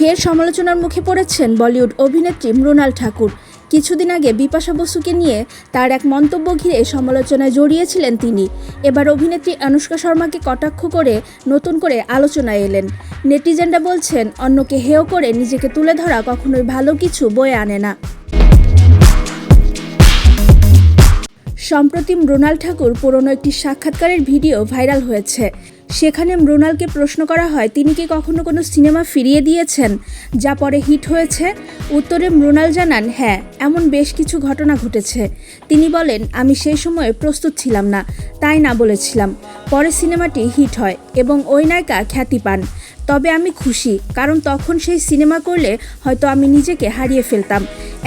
ফের সমালোচনার মুখে পড়েছেন বলিউড অভিনেত্রী মৃণাল ঠাকুর। কিছুদিন আগে বিপাশা বসুকে নিয়ে তার এক মন্তব্য ঘিরে সমালোচনায় জড়িয়েছিলেন তিনি। এবার অভিনেত্রী আনুষ্কা শর্মাকে কটাক্ষ করে নতুন করে আলোচনায় এলেন। নেটিজেনরা বলছেন, অন্যকে হেয় করে নিজেকে তুলে ধরা কখনোই ভালো কিছু বয়ে আনে না। সম্প্রতি মৃণাল ঠাকুর পুরনো একটি সাক্ষাৎকারের ভিডিও ভাইরাল হয়েছে। সেখানে মৃণালকে প্রশ্ন করা হয়, তিনি কি কখনো কোনো সিনেমা ফিরিয়ে দিয়েছেন যা পরে হিট হয়েছে? উত্তরে মৃণাল জানান হ্যাঁ এমন বেশ কিছু ঘটনা ঘটেছে। তিনি বলেন, আমি সেই সময়ে প্রস্তুত ছিলাম না, তাই না বলেছিলাম। পরে সিনেমাটি হিট হয় এবং ওই নায়িকা খ্যাতি পান। তবে আমি খুশি, কারণ তখন সেই সিনেমা করলে হয়তো আমি নিজেকে হারিয়ে ফেলতাম।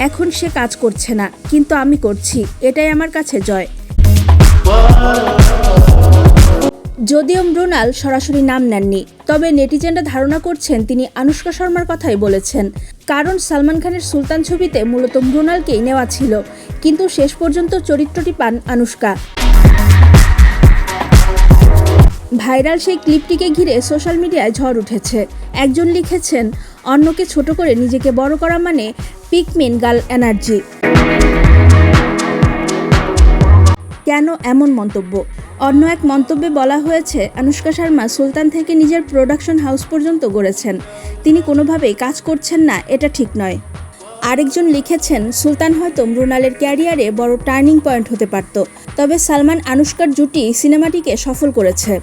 এখন সে কাজ করছে না, কিন্তু আমি করছি, এটাই আমার কাছে জয়। যদিও মৃণাল সরাসরি নাম নেননি, তবে নেটিজেনরা ধারণা করছেন তিনি আনুষ্কা শর্মার কথাই বলেছেন। কারণ সালমান খানের সুলতান ছবিতে মূলত মৃণালকেই নেওয়া ছিল, কিন্তু শেষ পর্যন্ত চরিত্রটি পান আনুষ্কা। ভাইরাল সেই ক্লিপটিকে ঘিরে সোশ্যাল মিডিয়ায় ঝড় উঠেছে। একজন লিখেছেন, অন্যকে ছোট করে নিজেকে বড় করা মানে পিকমিন গার্ল এনার্জি। কেন এমন মন্তব্য? অন্য এক মন্তব্যে বলা হয়েছে, আনুষ্কা শর্মা সুলতান থেকে নিজের প্রোডাকশন হাউস পর্যন্ত গড়েছেন। তিনি কোনোভাবেই কাজ করছেন না, এটা ঠিক নয়। আরেকজন লিখেছেন, সুলতান হয়তো মৃণালের ক্যারিয়ারে বড় টার্নিং পয়েন্ট হতে পারত। তবে সালমান আনুষ্কার জুটি সিনেমাটিকে সফল করেছে।